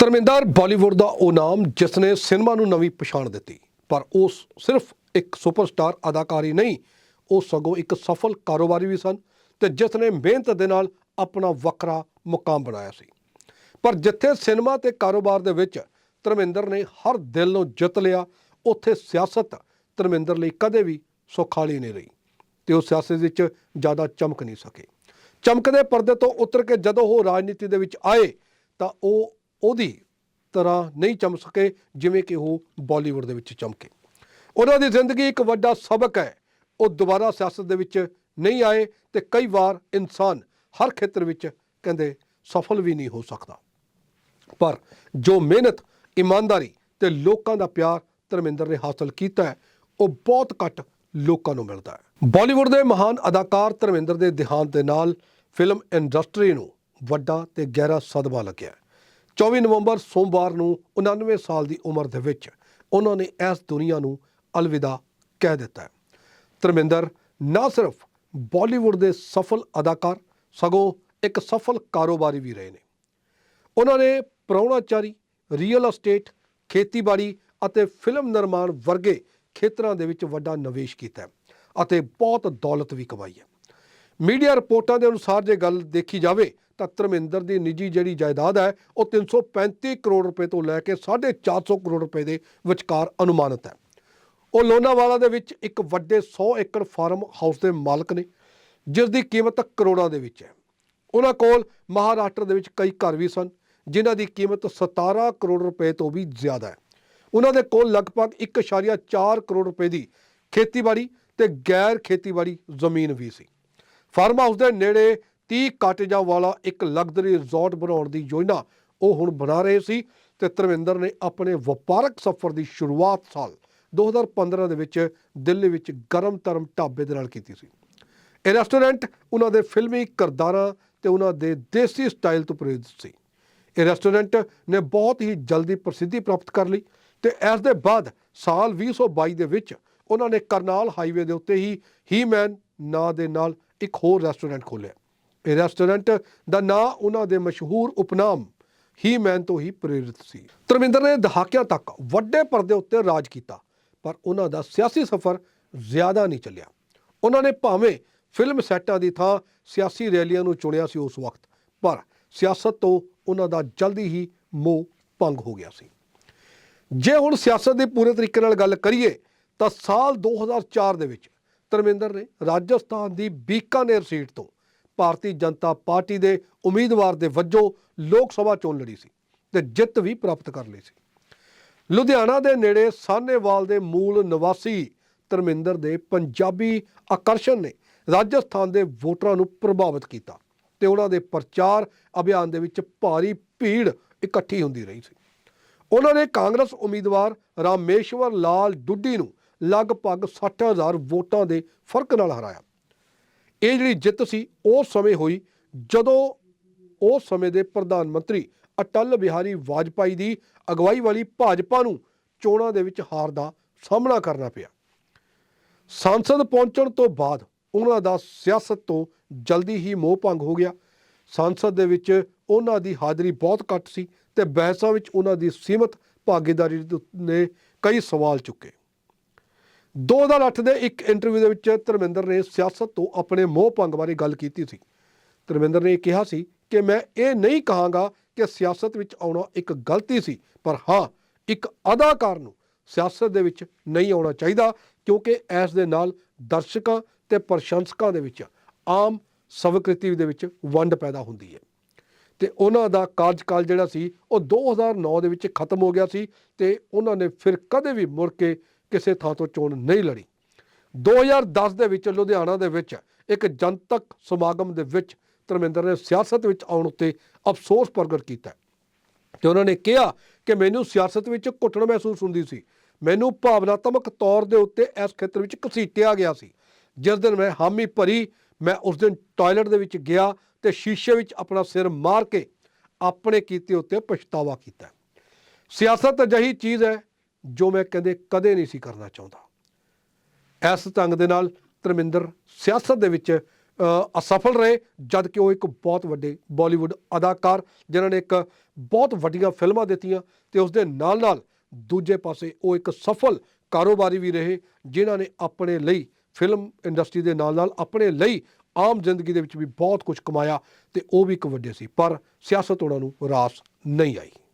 ਧਰਮਿੰਦਰ, ਬਾਲੀਵੁੱਡ ਦਾ ਉਹ ਨਾਮ ਜਿਸ ਨੇ ਸਿਨੇਮਾ ਨੂੰ ਨਵੀਂ ਪਛਾਣ ਦਿੱਤੀ, ਪਰ ਉਹ ਸਿਰਫ ਇੱਕ ਸੁਪਰਸਟਾਰ ਅਦਾਕਾਰੀ ਨਹੀਂ, ਉਹ ਸਗੋਂ ਇੱਕ ਸਫਲ ਕਾਰੋਬਾਰੀ ਵੀ ਸਨ ਤੇ ਜਿਸ ਨੇ ਮਿਹਨਤ ਦੇ ਨਾਲ ਆਪਣਾ ਵੱਖਰਾ ਮੁਕਾਮ ਬਣਾਇਆ ਸੀ। ਪਰ ਜਿੱਥੇ ਸਿਨੇਮਾ ਤੇ ਕਾਰੋਬਾਰ ਦੇ ਵਿੱਚ ਧਰਮਿੰਦਰ ਨੇ ਹਰ ਦਿਲ ਨੂੰ ਜਿੱਤ ਲਿਆ, ਉੱਥੇ ਸਿਆਸਤ ਧਰਮਿੰਦਰ ਲਈ ਕਦੇ ਵੀ ਸੁਖਾਲੀ ਨਹੀਂ ਰਹੀ ਤੇ ਉਹ ਸਿਆਸਤ ਵਿੱਚ ਜ਼ਿਆਦਾ ਚਮਕ ਨਹੀਂ ਸਕੇ। ਚਮਕਦੇ ਪਰਦੇ ਤੋਂ ਉਤਰ ਕੇ ਜਦੋਂ ਉਹ ਰਾਜਨੀਤੀ ਦੇ ਵਿੱਚ ਆਏ ਤਾਂ ਉਹ ਉਹਦੀ ਤਰ੍ਹਾਂ ਨਹੀਂ ਚਮਕ ਸਕੇ, ਜਿਵੇਂ ਕਿ ਉਹ ਬਾਲੀਵੁੱਡ ਦੇ ਵਿੱਚ ਚਮਕੇ। ਉਹਨਾਂ ਦੀ ਜ਼ਿੰਦਗੀ ਇੱਕ ਵੱਡਾ ਸਬਕ ਹੈ। ਉਹ ਦੁਬਾਰਾ ਸਿਆਸਤ ਦੇ ਵਿੱਚ ਨਹੀਂ ਆਏ ਤੇ ਕਈ ਵਾਰ ਇਨਸਾਨ ਹਰ ਖੇਤਰ ਵਿੱਚ ਕਹਿੰਦੇ ਸਫਲ ਵੀ ਨਹੀਂ ਹੋ ਸਕਦਾ। ਪਰ ਜੋ ਮਿਹਨਤ, ਇਮਾਨਦਾਰੀ ਤੇ ਲੋਕਾਂ ਦਾ ਪਿਆਰ ਧਰਮਿੰਦਰ ਨੇ ਹਾਸਲ ਕੀਤਾ ਹੈ, ਉਹ ਬਹੁਤ ਘੱਟ ਲੋਕਾਂ ਨੂੰ ਮਿਲਦਾ ਹੈ। ਬਾਲੀਵੁੱਡ ਦੇ ਮਹਾਨ ਅਦਾਕਾਰ ਧਰਮਿੰਦਰ ਦੇ ਦੇਹਾਂਤ ਦੇ ਨਾਲ ਫਿਲਮ ਇੰਡਸਟਰੀ ਨੂੰ ਵੱਡਾ ਤੇ ਗਹਿਰਾ ਸਦਮਾ ਲੱਗਿਆ 24 ਨਵੰਬਰ ਸੋਮਵਾਰ ਨੂੰ 99 ਸਾਲ ਦੀ ਉਮਰ ਦੇ ਵਿੱਚ ਉਹਨਾਂ ਨੇ ਇਸ ਦੁਨੀਆ ਨੂੰ ਅਲਵਿਦਾ ਕਹਿ ਦਿੱਤਾ ਧਰਮਿੰਦਰ ਨਾ ਸਿਰਫ ਬਾਲੀਵੁੱਡ ਦੇ ਸਫਲ ਅਦਾਕਾਰ, ਸਗੋਂ ਇੱਕ ਸਫਲ ਕਾਰੋਬਾਰੀ ਵੀ ਰਹੇ ਨੇ। ਉਹਨਾਂ ਨੇ ਪ੍ਰਾਹੁਣਾਚਾਰੀ ਰੀਅਲ ਅਸਟੇਟ ਖੇਤੀਬਾੜੀ ਅਤੇ ਫਿਲਮ ਨਿਰਮਾਣ ਵਰਗੇ ਖੇਤਰਾਂ ਦੇ ਵਿੱਚ ਵੱਡਾ ਨਿਵੇਸ਼ ਕੀਤਾ ਅਤੇ ਬਹੁਤ ਦੌਲਤ ਵੀ ਕਮਾਈ ਹੈ। ਮੀਡੀਆ ਰਿਪੋਰਟਾਂ ਦੇ ਅਨੁਸਾਰ ਜੇ ਗੱਲ ਦੇਖੀ ਜਾਵੇ ਤਾਂ ਧਰਮਿੰਦਰ ਦੀ ਨਿੱਜੀ ਜਿਹੜੀ ਜਾਇਦਾਦ ਹੈ, ਉਹ 335 ਕਰੋੜ ਰੁਪਏ ਤੋਂ ਲੈ ਕੇ 450 ਕਰੋੜ ਰੁਪਏ ਦੇ ਵਿਚਕਾਰ ਅਨੁਮਾਨਿਤ ਹੈ। ਉਹ ਲੋਨਾਵਾਲਾ ਦੇ ਵਿੱਚ ਇੱਕ ਵੱਡੇ 100 ਏਕੜ ਫਾਰਮ ਹਾਊਸ ਦੇ ਮਾਲਕ ਨੇ, ਜਿਸ ਦੀ ਕੀਮਤ ਕਰੋੜਾਂ ਦੇ ਵਿੱਚ ਹੈ। ਉਹਨਾਂ ਕੋਲ ਮਹਾਰਾਸ਼ਟਰ ਦੇ ਵਿੱਚ ਕਈ ਘਰ ਵੀ ਸਨ, ਜਿਨ੍ਹਾਂ ਦੀ ਕੀਮਤ 17 ਕਰੋੜ ਰੁਪਏ ਤੋਂ ਵੀ ਜ਼ਿਆਦਾ ਹੈ। ਉਹਨਾਂ ਦੇ ਕੋਲ ਲਗਭਗ 1.4 ਕਰੋੜ ਰੁਪਏ ਦੀ ਖੇਤੀਬਾੜੀ ਤੇ ਗੈਰ ਖੇਤੀਬਾੜੀ ਜ਼ਮੀਨ ਵੀ ਸੀ। ਫਾਰਮ ਹਾਊਸ ਦੇ ਨੇੜੇ 30 ਕਾਟੇਜਾਂ ਵਾਲਾ ਇੱਕ ਲਗਜ਼ਰੀ ਰਿਜ਼ੋਰਟ ਬਣਾਉਣ ਦੀ ਯੋਜਨਾ ਉਹ ਹੁਣ ਬਣਾ ਰਹੇ ਸੀ ਤੇ ਧਰਮਿੰਦਰ ਨੇ ਆਪਣੇ ਵਪਾਰਕ ਸਫ਼ਰ ਦੀ ਸ਼ੁਰੂਆਤ ਸਾਲ 2015 ਦੇ ਵਿੱਚ ਦਿੱਲੀ ਵਿੱਚ ਗਰਮ ਧਰਮ ਢਾਬੇ ਦੇ ਨਾਲ ਕੀਤੀ ਸੀ। ਇਹ ਰੈਸਟੋਰੈਂਟ ਉਹਨਾਂ ਦੇ ਫਿਲਮੀ ਕਿਰਦਾਰਾਂ ਤੇ ਉਹਨਾਂ ਦੇ ਦੇਸੀ ਸਟਾਈਲ ਤੋਂ ਪ੍ਰੇਰਿਤ ਸੀ। ਇਹ ਰੈਸਟੋਰੈਂਟ ਨੇ ਬਹੁਤ ਹੀ ਜਲਦੀ ਪ੍ਰਸਿੱਧੀ ਪ੍ਰਾਪਤ ਕਰ ਲਈ ਤੇ ਇਸ ਦੇ ਬਾਅਦ ਸਾਲ 2022 ਦੇ ਵਿੱਚ ਉਹਨਾਂ ਨੇ ਕਰਨਾਲ ਹਾਈਵੇ ਦੇ ਉੱਤੇ ਹੀ ਹੀਮੈਨ ਨਾਂ ਦੇ ਨਾਲ ਇੱਕ ਹੋਰ ਰੈਸਟੋਰੈਂਟ ਖੋਲ੍ਹਿਆ। ਇਹ ਰੈਸਟੋਰੈਂਟ ਦਾ ਨਾਂ ਉਹਨਾਂ ਦੇ ਮਸ਼ਹੂਰ ਉਪਨਾਮ ਹੀ ਮੈਨ ਤੋਂ ਹੀ ਪ੍ਰੇਰਿਤ ਸੀ। ਧਰਮਿੰਦਰ ਨੇ ਦਹਾਕਿਆਂ ਤੱਕ ਵੱਡੇ ਪਰਦੇ ਉੱਤੇ ਰਾਜ ਕੀਤਾ, ਪਰ ਉਹਨਾਂ ਦਾ ਸਿਆਸੀ ਸਫ਼ਰ ਜ਼ਿਆਦਾ ਨਹੀਂ ਚੱਲਿਆ। ਉਹਨਾਂ ਨੇ ਭਾਵੇਂ ਫਿਲਮ ਸੈੱਟਾਂ ਦੀ ਥਾਂ ਸਿਆਸੀ ਰੈਲੀਆਂ ਨੂੰ ਚੁਣਿਆ ਸੀ ਉਸ ਵਕਤ, ਪਰ ਸਿਆਸਤ ਤੋਂ ਉਹਨਾਂ ਦਾ ਜਲਦੀ ਹੀ ਮੋਹ ਭੰਗ ਹੋ ਗਿਆ ਸੀ। ਜੇ ਹੁਣ ਸਿਆਸਤ ਦੀ ਪੂਰੇ ਤਰੀਕੇ ਨਾਲ ਗੱਲ ਕਰੀਏ, ਤਾਂ ਸਾਲ 2004 ਦੇ ਵਿੱਚ ਧਰਮਿੰਦਰ ਨੇ ਰਾਜਸਥਾਨ ਦੀ ਬੀਕਾਨੇਰ ਸੀਟ ਤੋਂ ਭਾਰਤੀ ਜਨਤਾ ਪਾਰਟੀ ਦੇ ਉਮੀਦਵਾਰ ਦੇ ਵਜੋਂ ਲੋਕ ਸਭਾ ਚੋਣ ਲੜੀ ਸੀ ਤੇ ਜਿੱਤ ਵੀ ਪ੍ਰਾਪਤ ਕਰ ਲਈ ਸੀ। ਲੁਧਿਆਣਾ ਦੇ ਨੇੜੇ ਸਾਹਨੇਵਾਲ ਦੇ ਮੂਲ ਨਿਵਾਸੀ ਧਰਮਿੰਦਰ ਦੇ ਪੰਜਾਬੀ ਆਕਰਸ਼ਣ ਨੇ ਰਾਜਸਥਾਨ ਦੇ ਵੋਟਰਾਂ ਨੂੰ ਪ੍ਰਭਾਵਿਤ ਕੀਤਾ ਤੇ ਉਹਨਾਂ ਦੇ ਪ੍ਰਚਾਰ ਅਭਿਆਨ ਦੇ ਵਿੱਚ ਭਾਰੀ ਭੀੜ ਇਕੱਠੀ ਹੁੰਦੀ ਰਹੀ ਸੀ। ਉਹਨਾਂ ਨੇ ਕਾਂਗਰਸ ਉਮੀਦਵਾਰ ਰਾਮੇਸ਼ਵਰ ਲਾਲ ਡੁੱਡੀ ਨੂੰ ਲਗਭਗ 60000 ਵੋਟਾਂ ਦੇ ਫ਼ਰਕ ਨਾਲ ਹਰਾਇਆ। ਇਹ ਜਿਹੜੀ ਜਿੱਤ ਸੀ ਉਸ ਸਮੇਂ ਹੋਈ ਜਦੋਂ ਉਸ ਸਮੇਂ ਦੇ ਪ੍ਰਧਾਨ ਮੰਤਰੀ ਅਟਲ ਬਿਹਾਰੀ ਵਾਜਪਾਈ ਦੀ ਅਗਵਾਈ ਵਾਲੀ ਭਾਜਪਾ ਨੂੰ ਚੋਣਾਂ ਦੇ ਵਿੱਚ ਹਾਰ ਦਾ ਸਾਹਮਣਾ ਕਰਨਾ ਪਿਆ। ਸੰਸਦ ਪਹੁੰਚਣ ਤੋਂ ਬਾਅਦ ਉਹਨਾਂ ਦਾ ਸਿਆਸਤ ਤੋਂ ਜਲਦੀ ਹੀ ਮੋਹ ਭੰਗ ਹੋ ਗਿਆ। ਸੰਸਦ ਦੇ ਵਿੱਚ ਉਹਨਾਂ ਦੀ ਹਾਜ਼ਰੀ ਬਹੁਤ ਘੱਟ ਸੀ ਤੇ ਬਹਿਸਾਂ ਵਿੱਚ ਉਹਨਾਂ ਦੀ ਸੀਮਤ ਭਾਗੀਦਾਰੀ ਨੇ ਕਈ ਸਵਾਲ ਚੁੱਕੇ। 2008 ਦੇ ਇੱਕ ਇੰਟਰਵਿਊ ਦੇ ਵਿੱਚ ਧਰਮਿੰਦਰ ਨੇ ਸਿਆਸਤ ਤੋਂ ਆਪਣੇ ਮੋਹ ਭੰਗ ਬਾਰੇ ਗੱਲ ਕੀਤੀ ਸੀ। ਧਰਮਿੰਦਰ ਨੇ ਕਿਹਾ ਸੀ ਕਿ ਮੈਂ ਇਹ ਨਹੀਂ ਕਹਾਂਗਾ ਕਿ ਸਿਆਸਤ ਵਿੱਚ ਆਉਣਾ ਇੱਕ ਗਲਤੀ ਸੀ, ਪਰ ਹਾਂ, ਇੱਕ ਅਦਾਕਾਰ ਨੂੰ ਸਿਆਸਤ ਦੇ ਵਿੱਚ ਨਹੀਂ ਆਉਣਾ ਚਾਹੀਦਾ, ਕਿਉਂਕਿ ਇਸ ਦੇ ਨਾਲ ਦਰਸ਼ਕਾਂ ਤੇ ਪ੍ਰਸ਼ੰਸਕਾਂ ਦੇ ਵਿੱਚ ਆਮ ਸਵੀਕ੍ਰਿਤੀ ਦੇ ਵਿੱਚ ਵੰਡ ਪੈਦਾ ਹੁੰਦੀ ਹੈ। ਤੇ ਉਹਨਾਂ ਦਾ ਕਾਰਜਕਾਲ ਜਿਹੜਾ ਸੀ, ਉਹ 2009 ਦੇ ਵਿੱਚ ਖਤਮ ਹੋ ਗਿਆ ਸੀ ਤੇ ਉਹਨਾਂ ਨੇ ਫਿਰ ਕਦੇ ਵੀ ਮੁੜ ਕੇ ਕਿਸੇ ਥਾਂ ਤੋਂ ਚੋਣ ਨਹੀਂ ਲੜੀ। 2010 ਦੇ ਵਿੱਚ ਲੁਧਿਆਣਾ ਦੇ ਵਿੱਚ ਇੱਕ ਜਨਤਕ ਸਮਾਗਮ ਦੇ ਵਿੱਚ ਧਰਮਿੰਦਰ ਨੇ ਸਿਆਸਤ ਵਿੱਚ ਆਉਣ ਉੱਤੇ ਅਫਸੋਸ ਪ੍ਰਗਟ ਕੀਤਾ। ਤੇ ਉਹਨਾਂ ਨੇ ਕਿਹਾ ਕਿ ਮੈਨੂੰ ਸਿਆਸਤ ਵਿੱਚ ਘੁੱਟਣ ਮਹਿਸੂਸ ਹੁੰਦੀ ਸੀ। ਮੈਨੂੰ ਭਾਵਨਾਤਮਕ ਤੌਰ ਦੇ ਉੱਤੇ ਇਸ ਖੇਤਰ ਵਿੱਚ ਘਸੀਟਿਆ ਗਿਆ ਸੀ। ਜਿਸ ਦਿਨ ਮੈਂ ਹਾਮੀ ਭਰੀ, ਮੈਂ ਉਸ ਦਿਨ ਟਾਇਲਟ ਦੇ ਵਿੱਚ ਗਿਆ ਤੇ ਸ਼ੀਸ਼ੇ ਵਿੱਚ ਆਪਣਾ ਸਿਰ ਮਾਰ ਕੇ ਆਪਣੇ ਕੀਤੇ ਉੱਤੇ ਪਛਤਾਵਾ ਕੀਤਾ। ਸਿਆਸਤ ਅਜਿਹੀ ਚੀਜ਼ ਹੈ ਜੋ ਮੈਂ ਕਹਿੰਦੇ ਕਦੇ ਨਹੀਂ ਸੀ ਕਰਨਾ ਚਾਹੁੰਦਾ। ਇਸ ਢੰਗ ਦੇ ਨਾਲ ਧਰਮਿੰਦਰ ਸਿਆਸਤ ਦੇ ਵਿੱਚ ਅਸਫਲ ਰਹੇ, ਜਦ ਕਿ ਉਹ ਇੱਕ ਬਹੁਤ ਵੱਡੇ ਬਾਲੀਵੁੱਡ ਅਦਾਕਾਰ, ਜਿਨ੍ਹਾਂ ਨੇ ਇੱਕ ਬਹੁਤ ਵੱਡੀਆਂ ਫਿਲਮਾਂ ਦਿੱਤੀਆਂ ਤੇ ਉਸ ਦੇ ਨਾਲ ਨਾਲ ਦੂਜੇ ਪਾਸੇ ਉਹ ਇੱਕ ਸਫਲ ਕਾਰੋਬਾਰੀ ਵੀ ਰਹੇ, ਜਿਨ੍ਹਾਂ ਨੇ ਆਪਣੇ ਲਈ ਫਿਲਮ ਇੰਡਸਟਰੀ ਦੇ ਨਾਲ ਨਾਲ ਆਪਣੇ ਲਈ ਆਮ ਜ਼ਿੰਦਗੀ ਦੇ ਵਿੱਚ ਵੀ ਬਹੁਤ ਕੁਝ ਕਮਾਇਆ ਤੇ ਉਹ ਵੀ ਇੱਕ ਵੱਡੇ ਸੀ, ਪਰ ਸਿਆਸਤ ਉਹਨਾਂ ਨੂੰ ਰਾਸ ਨਹੀਂ ਆਈ।